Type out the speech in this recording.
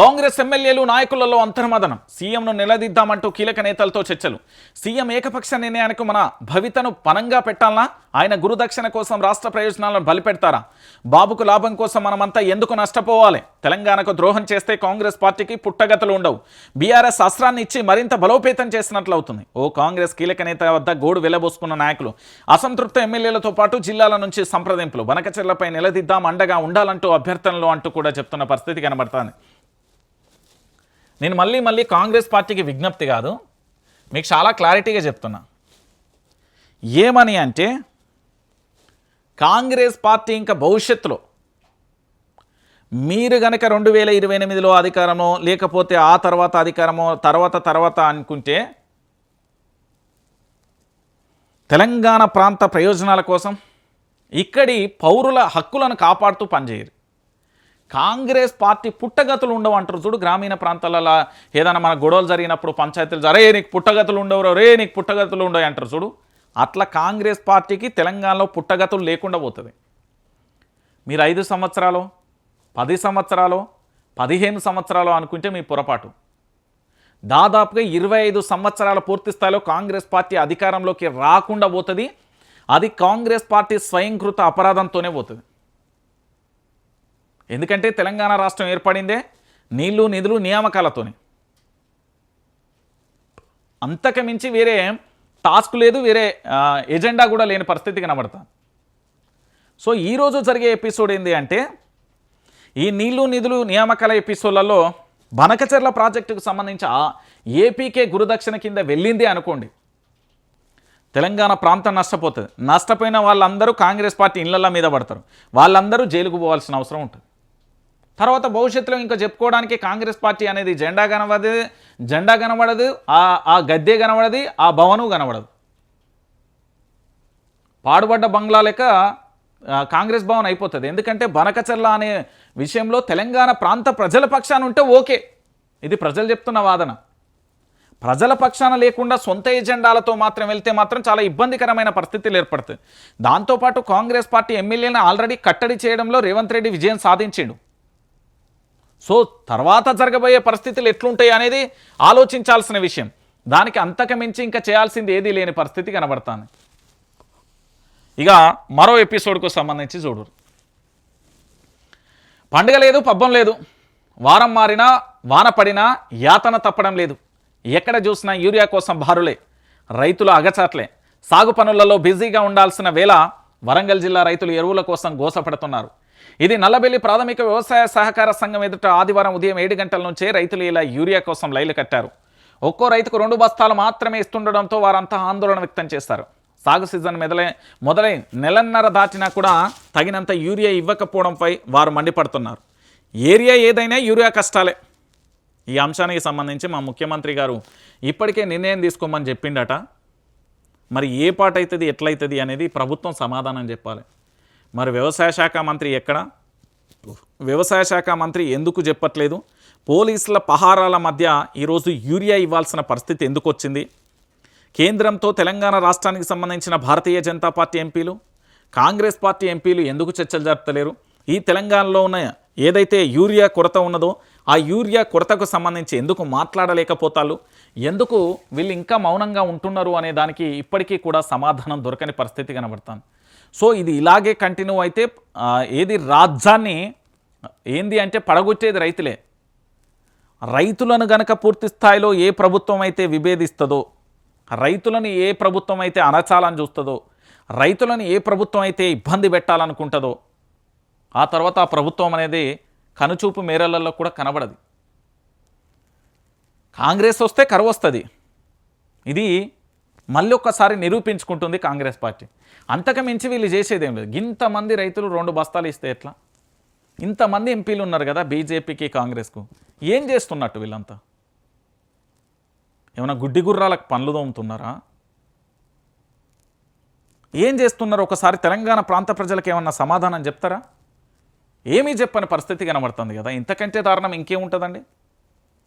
కాంగ్రెస్ ఎమ్మెల్యేలు నాయకులలో అంతర్మదనం. సీఎంను నిలదీద్దామంటూ కీలక నేతలతో చర్చలు. సీఎం ఏకపక్ష నిర్ణయానికి మన భవితను పనంగా పెట్టాలనా? ఆయన గురుదక్షిణ కోసం రాష్ట్ర ప్రయోజనాలను బలిపెడతారా? బాబుకు లాభం కోసం మనమంతా ఎందుకు నష్టపోవాలి? తెలంగాణకు ద్రోహం చేస్తే కాంగ్రెస్ పార్టీకి పుట్టగతలు ఉండవు. బీఆర్ఎస్ అస్త్రాన్ని ఇచ్చి మరింత బలోపేతం చేసినట్లు అవుతుంది ఓ కాంగ్రెస్ కీలక నేత వద్ద గోడు వెలబోసుకున్న నాయకులు అసంతృప్త ఎమ్మెల్యేలతో పాటు జిల్లాల నుంచి సంప్రదింపులు. వనకచెర్లపై నిలదీద్దాం అండగా ఉండాలంటూ అభ్యర్థనలు అంటూ కూడా చెప్తున్న పరిస్థితి కనబడుతుంది. నేను మళ్ళీ మళ్ళీ కాంగ్రెస్ పార్టీకి విజ్ఞప్తి కాదు మీకు చాలా క్లారిటీగా చెప్తున్నా. ఏమని అంటే కాంగ్రెస్ పార్టీ ఇంకా భవిష్యత్తులో మీరు గనక రెండు వేల ఇరవై ఎనిమిదిలో అధికారమో లేకపోతే ఆ తర్వాత అధికారమో తర్వాత తర్వాత అనుకుంటే తెలంగాణ ప్రాంత ప్రయోజనాల కోసం ఇక్కడి పౌరుల హక్కులను కాపాడుతూ పనిచేయరు. కాంగ్రెస్ పార్టీ పుట్టగతులు ఉండవు అంటారు చూడు గ్రామీణ ప్రాంతాలలో. ఏదైనా మన గొడవలు జరిగినప్పుడు పంచాయతీలు అరే నీకు పుట్టగతులు ఉండవు రే నీకు పుట్టగతులు ఉండవు అంటారు చూడు. అట్లా కాంగ్రెస్ పార్టీకి తెలంగాణలో పుట్టగతులు లేకుండా పోతుంది. మీరు ఐదు సంవత్సరాలు పది సంవత్సరాలు పదిహేను సంవత్సరాలు అనుకుంటే మీ పొరపాటు. దాదాపుగా ఇరవై ఐదు సంవత్సరాల పూర్తి స్థాయిలో కాంగ్రెస్ పార్టీ అధికారంలోకి రాకుండా పోతుంది. అది కాంగ్రెస్ పార్టీ స్వయంకృత అపరాధంతోనే పోతుంది. ఎందుకంటే తెలంగాణ రాష్ట్రం ఏర్పడిందే నీళ్ళు నిధులు నియామకాలతోని. అంతకు మించి వేరే టాస్క్ లేదు వేరే ఎజెండా కూడా లేని పరిస్థితి కనబడతాను సో ఈరోజు జరిగే ఎపిసోడ్ ఏంటి అంటే ఈ నీళ్ళు నిధులు నియామకాల ఎపిసోడ్లలో బనకచెర్ల ప్రాజెక్టుకు సంబంధించి ఏపీకే గురుదక్షిణ కింద వెళ్ళింది అనుకోండి. తెలంగాణ ప్రాంతం నష్టపోతుంది. నష్టపోయిన వాళ్ళందరూ కాంగ్రెస్ పార్టీ ఇళ్ళల మీద పడతారు. వాళ్ళందరూ జైలుకు పోవాల్సిన అవసరం ఉంటుంది. తర్వాత భవిష్యత్తులో ఇంకా చెప్పుకోవడానికి కాంగ్రెస్ పార్టీ అనేది జెండా కనబడదు జెండా కనబడదు ఆ ఆ గద్దె కనబడదు ఆ భవనం కనబడదు. పాడుబడ్డ బంగ్లా లెక్క కాంగ్రెస్ భవన్ అయిపోతుంది. ఎందుకంటే బనకచర్ల అనే విషయంలో తెలంగాణ ప్రాంత ప్రజల పక్షాన ఉంటే ఓకే. ఇది ప్రజలు చెప్తున్న వాదన. ప్రజల పక్షాన లేకుండా సొంత ఎజెండాలతో మాత్రం వెళ్తే మాత్రం చాలా ఇబ్బందికరమైన పరిస్థితులు ఏర్పడుతుంది దాంతోపాటు కాంగ్రెస్ పార్టీ ఎమ్మెల్యేలను ఆల్రెడీ కట్టడి చేయడంలో రేవంత్ రెడ్డి విజయం సాధించిండు. సో తర్వాత జరగబోయే పరిస్థితులు ఎట్లుంటాయి అనేది ఆలోచించాల్సిన విషయం. దానికి అంతకు మించి ఇంకా చేయాల్సింది ఏదీ లేని పరిస్థితి కనబడుతుంది. ఇక మరో ఎపిసోడ్కు సంబంధించి చూడు పండుగ లేదు పబ్బం లేదు. వారం మారినా వాన పడినా యాతన తప్పడం లేదు. ఎక్కడ చూసినా యూరియా కోసం భారులే రైతులు అగచాట్లే. సాగు పనులలో బిజీగా ఉండాల్సిన వేళ వరంగల్ జిల్లా రైతులు ఎరువుల కోసం గోసపడుతున్నారు. ఇది నల్లబెల్లి ప్రాథమిక వ్యవసాయ సహకార సంఘం ఎదుట ఆదివారం ఉదయం ఏడు గంటల నుంచే రైతులు ఇలా యూరియా కోసం లైలు కట్టారు. ఒక్కో రైతుకు రెండు బస్తాలు మాత్రమే ఇస్తుండడంతో వారంతా ఆందోళన వ్యక్తం చేశారు సాగు సీజన్ మెదలై మొదలై నెలన్నర దాటినా కూడా తగినంత యూరియా ఇవ్వకపోవడంపై వారు మండిపడుతున్నారు. ఏరియా ఏదైనా యూరియా కష్టాలే. ఈ అంశానికి సంబంధించి మా ముఖ్యమంత్రి గారు ఇప్పటికే నిర్ణయం తీసుకోమని చెప్పిండట. మరి ఏ పాట అవుతుంది ఎట్లయితుంది అనేది ప్రభుత్వం సమాధానం చెప్పాలి. మరి వ్యవసాయ శాఖ మంత్రి ఎక్కడ? వ్యవసాయ శాఖ మంత్రి ఎందుకు చెప్పట్లేదు? పోలీసుల పహారాల మధ్య ఈరోజు యూరియా ఇవ్వాల్సిన పరిస్థితి ఎందుకు వచ్చింది కేంద్రంతో తెలంగాణ రాష్ట్రానికి సంబంధించిన భారతీయ జనతా పార్టీ ఎంపీలు కాంగ్రెస్ పార్టీ ఎంపీలు ఎందుకు చర్చలు జరపలేరు ఈ తెలంగాణలో ఉన్న ఏదైతే యూరియా కొరత ఉన్నదో ఆ యూరియా కొరతకు సంబంధించి ఎందుకు మాట్లాడలేకపోతారు ఎందుకు వీళ్ళు ఇంకా మౌనంగా ఉంటున్నారు అనే దానికి ఇప్పటికీ కూడా సమాధానం దొరకని పరిస్థితి కనబడుతుంది. సో ఇది ఇలాగే కంటిన్యూ అయితే ఏది రాజ్యాన్ని ఏంది అంటే పడగొట్టేది రైతులే. రైతులను గనక పూర్తి స్థాయిలో ఏ ప్రభుత్వం అయితే విభేదిస్తుందో రైతులను ఏ ప్రభుత్వం అయితే అణచాలని చూస్తుందో రైతులను ఏ ప్రభుత్వం అయితే ఇబ్బంది పెట్టాలనుకుంటుందో ఆ తర్వాత ఆ ప్రభుత్వం అనేది కనుచూపు మేరలలో కూడా కనబడదు. కాంగ్రెస్ వస్తే కరువు వస్తుంది. ఇది మళ్ళీ ఒక్కసారి నిరూపించుకుంటుంది కాంగ్రెస్ పార్టీ. అంతకు మించి వీళ్ళు చేసేది ఏం లేదు. ఇంతమంది రైతులు రెండు బస్తాలు ఇస్తే ఎట్లా? ఇంతమంది ఎంపీలు ఉన్నారు కదా బీజేపీకి కాంగ్రెస్కు. ఏం చేస్తున్నట్టు వీళ్ళంతా? ఏమైనా గుడ్డి గుర్రాలకు పనులు తోముతున్నారా? ఏం చేస్తున్నారు? ఒకసారి తెలంగాణ ప్రాంత ప్రజలకు ఏమన్నా సమాధానం చెప్తారా? ఏమీ చెప్పని పరిస్థితి కనబడుతుంది కదా. ఇంతకంటే దారుణం ఇంకేముంటుందండి